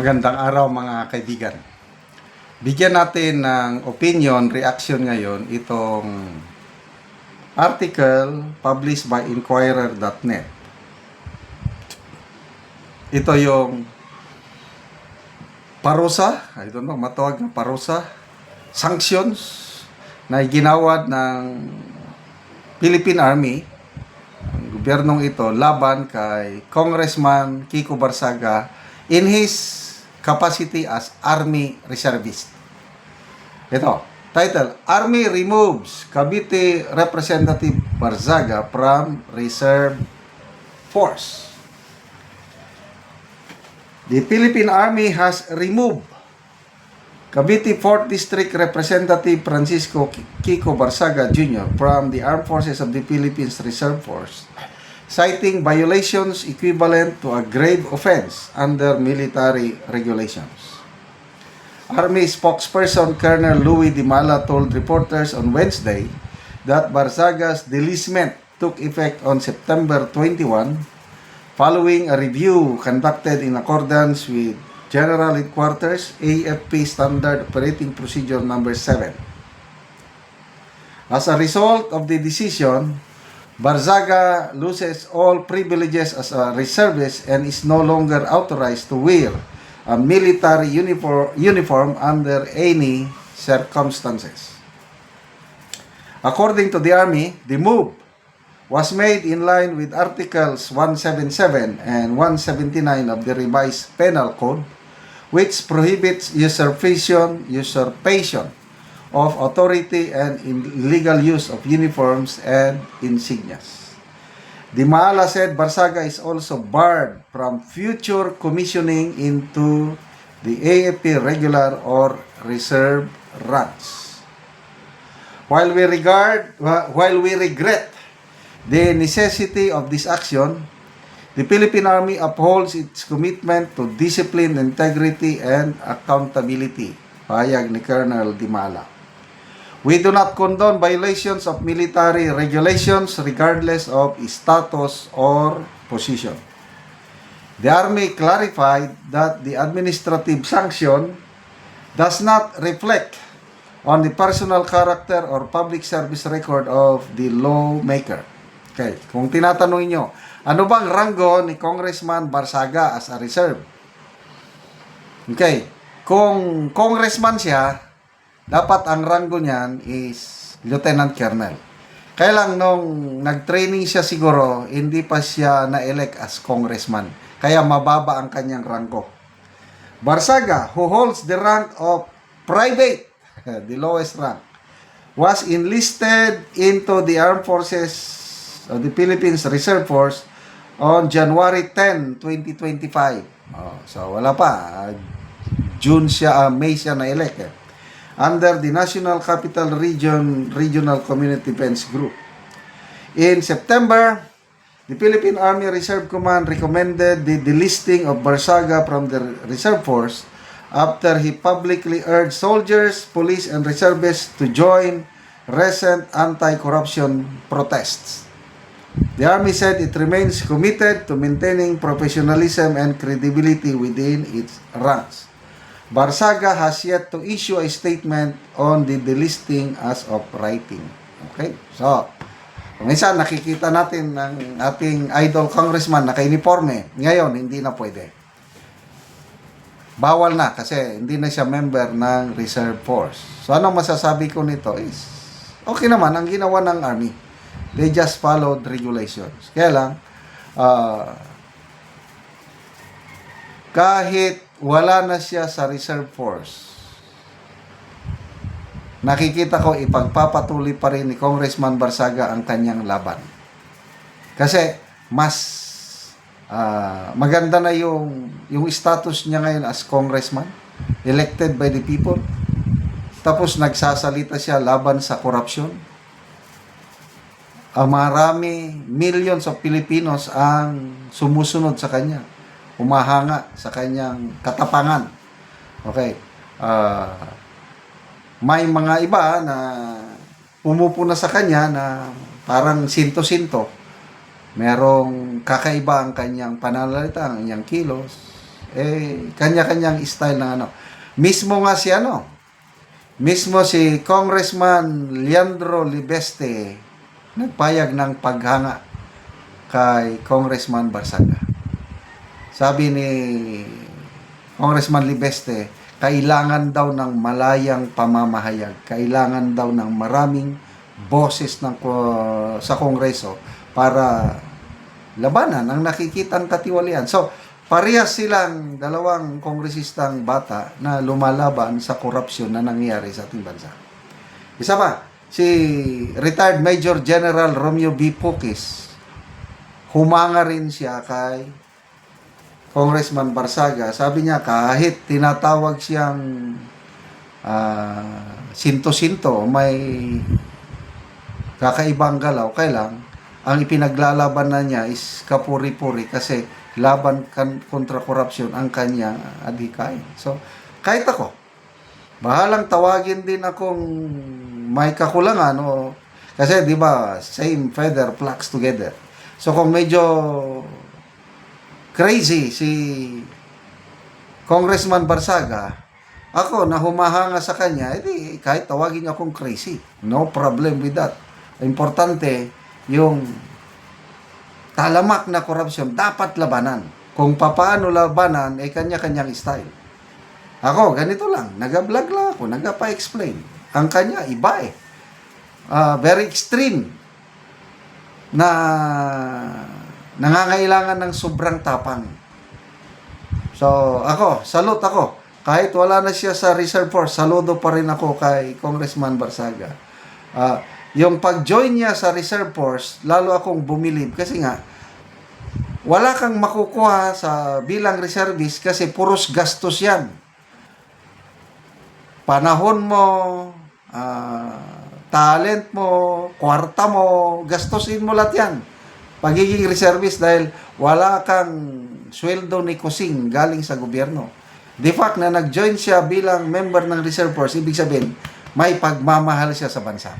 Magandang araw mga kaibigan. Bigyan natin ng opinion, reaction ngayon itong article published by Inquirer.net. Ito yung parusa, I don't know, matawag na parusa, sanctions na ginawad ng Philippine Army, ang gobyernong ito, laban kay Congressman Kiko Barsaga in his capacity as Army Reservist. Ito, title, Army removes Cavite Representative Barzaga from Reserve Force. The Philippine Army has removed Cavite 4th District Representative Francisco Kiko Barsaga Jr. from the Armed Forces of the Philippines Reserve Force, citing violations equivalent to a grave offense under military regulations. Army spokesperson Colonel Louis Dimala told reporters on Wednesday that Barsaga's delisment took effect on September 21 following a review conducted in accordance with General Headquarters AFP Standard Operating Procedure Number 7. As a result of the decision, Barzaga loses all privileges as a reservist and is no longer authorized to wear a military uniform, uniform under any circumstances. According to the Army, the move was made in line with Articles 177 and 179 of the revised Penal Code, which prohibits usurpation, usurpation of authority and illegal use of uniforms and insignias. Dimala said Barsaga is also barred from future commissioning into the AFP regular or reserve ranks. While we regard while we regret the necessity of this action, the Philippine Army upholds its commitment to discipline, integrity, and accountability. Payag ni Colonel Dimala. We do not condone violations of military regulations regardless of status or position. The Army clarified that the administrative sanction does not reflect on the personal character or public service record of the lawmaker. Okay, kung tinatanong nyo, ano bang ranggo ni Congressman Barsaga as a reserve? Okay, kung congressman siya, dapat ang ranggo niyan is Lieutenant Colonel. Kaya lang nung nag-training siya siguro, hindi pa siya na-elect as congressman. Kaya mababa ang kanyang ranggo. Barsaga, who holds the rank of private, the lowest rank, was enlisted into the Armed Forces of the Philippines Reserve Force on January 10, 2025. Oh, so wala pa. June siya, ah, May siya na-elect eh under the National Capital Region Regional Community Defense Group. In September, the Philippine Army Reserve Command recommended the delisting of Barsaga from the reserve force after he publicly urged soldiers, police, and reservists to join recent anti-corruption protests. The Army said it remains committed to maintaining professionalism and credibility within its ranks. Barsaga has yet to issue a statement on the delisting as of writing. Okay? So, isa nakikita natin ng ating idol congressman naka-uniforme, ngayon hindi na pwede. Bawal na kasi hindi na siya member ng reserve force. So, ano masasabi ko nito is, okay naman ang ginawa ng army. They just followed regulations. Kaya lang, ah, kahit wala na siya sa reserve force, nakikita ko ipagpapatuloy pa rin ni Congressman Barsaga ang kanyang laban. Kasi mas ah, maganda na yung yung status niya ngayon as congressman, elected by the people. Tapos nagsasalita siya laban sa korupsyon. Ang marami, millions of Filipinos ang sumusunod sa kanya humahanga sa kanyang katapangan. Okay. Ah, may mga iba na pumupuna sa kanya na parang sinto-sinto. Merong kakaiba ang kanyang pananalita, ang kanyang kilos. Eh, kanya-kanyang style ng ano. Mismo nga si ano, mismo si Congressman Leandro Libeste, nagpayag ng paghanga kay Congressman Barsaga. Sabi ni Congressman Libeste, kailangan daw ng malayang pamamahayag. Kailangan daw ng maraming boses ng ko- sa Kongreso para labanan ang nakikitang katiwalian. So, parehas silang dalawang kongresistang bata na lumalaban sa korupsyon na nangyayari sa ating bansa. Isa pa, si retired Major General Romeo B. Pukis, humanga rin siya kay Congressman Barsaga, sabi niya kahit tinatawag siyang ah, sinto-sinto, may kakaibang galaw, kailang ang ipinaglalaban na niya is kapuri-puri kasi laban kan kontra korupsyon ang kanyang adhikain. So, kahit ako, bahalang tawagin din akong may kakulangan o kasi 'di ba same feather flocks together. So kung medyo crazy si Congressman Barsaga, ako na humahanga sa kanya, edi kahit tawagin niya akong crazy. No problem with that. Importante, yung talamak na korupsyon dapat labanan. Kung papaano labanan, ay kanya-kanyang style. Ako, ganito lang. Nag-vlog lang ako. Nag-pa-explain. Ang kanya, iba eh. Ah, very extreme na nangangailangan ng sobrang tapang. So, ako, salute ako. Kahit wala na siya sa reserve force, saludo pa rin ako kay Congressman Barsaga. Ah, yung pag-join niya sa reserve force, lalo akong bumilib kasi nga, wala kang makukuha sa bilang reservist kasi puros gastos yan. Panahon mo, ah, talent mo, kwarta mo, gastusin mo lahat yan. Pagiging reservist dahil wala kang sweldo ni kusing galing sa gobyerno. The fact na nag-join siya bilang member ng reserve force, ibig sabihin, may pagmamahal siya sa bansa.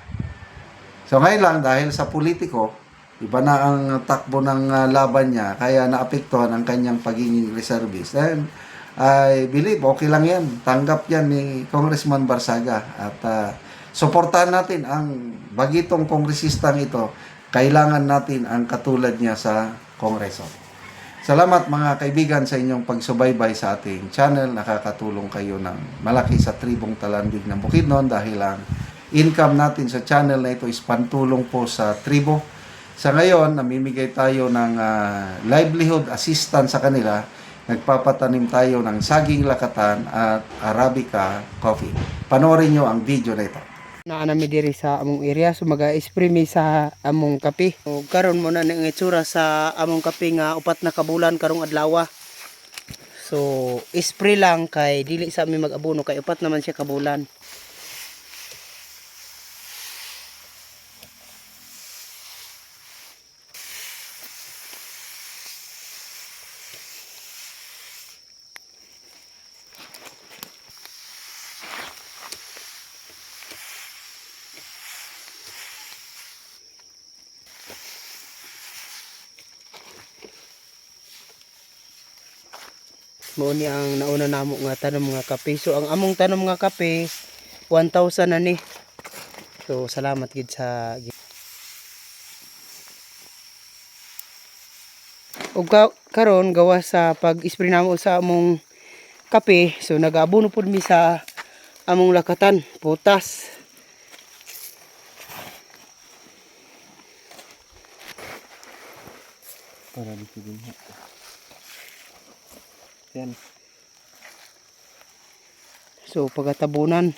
So ngayon lang, dahil sa politiko, iba na ang takbo ng ah, laban niya, kaya naapektuhan ang kanyang pagiging reservist. And I believe, okay lang yan. Tanggap yan ni Congressman Barsaga. At ah, suportahan natin ang bagitong kongresistang ito. Kailangan natin ang katulad niya sa Kongreso. Salamat mga kaibigan sa inyong pagsubaybay sa ating channel. Nakakatulong kayo ng malaki sa tribong talandig ng Bukidnon dahil ang income natin sa channel na ito is pantulong po sa tribo. Sa ngayon, namimigay tayo ng ah, livelihood assistance sa kanila. Nagpapatanim tayo ng saging lakatan at Arabica coffee. Panoorin nyo ang video na ito. Na nami diri sa among area so maga-spray mi sa among kape. O karon mo na ning itsura sa among kape nga upat na kabulan karong adlaw. So spray lang kay dili sa mi mag-abono kay upat naman siya kabulan. Mao ni ang nauna namo nga tanom nga kape. So ang among tanom nga kape 1,000 na ni. So salamat gid sa Og ka- karon gawa sa pag-spray namo sa among kape, so nag-abono pud mi sa among lakatan, putas. Para dito din ha. Yan. So pagatabunan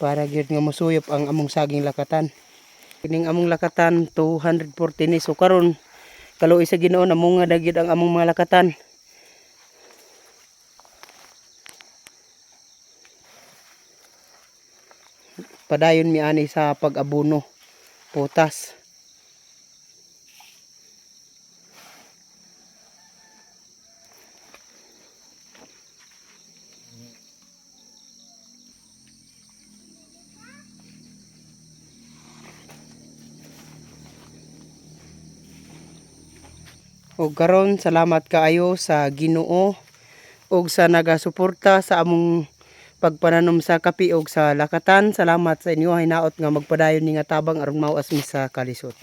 para gyud nga musuyop ang among saging lakatan. Kining among lakatan 240 ni so karon kaluoy sa Ginoo namo nga dagid ang among mga lakatan. Padayon mi ani sa pag-abono putas. O karon salamat kaayo sa Ginoo og sa nagasuporta sa among pagpananom sa kapi og sa lakatan. Salamat sa inyo hinaot nga magpadayon ni nga tabang aron mawas mi sa kalisod.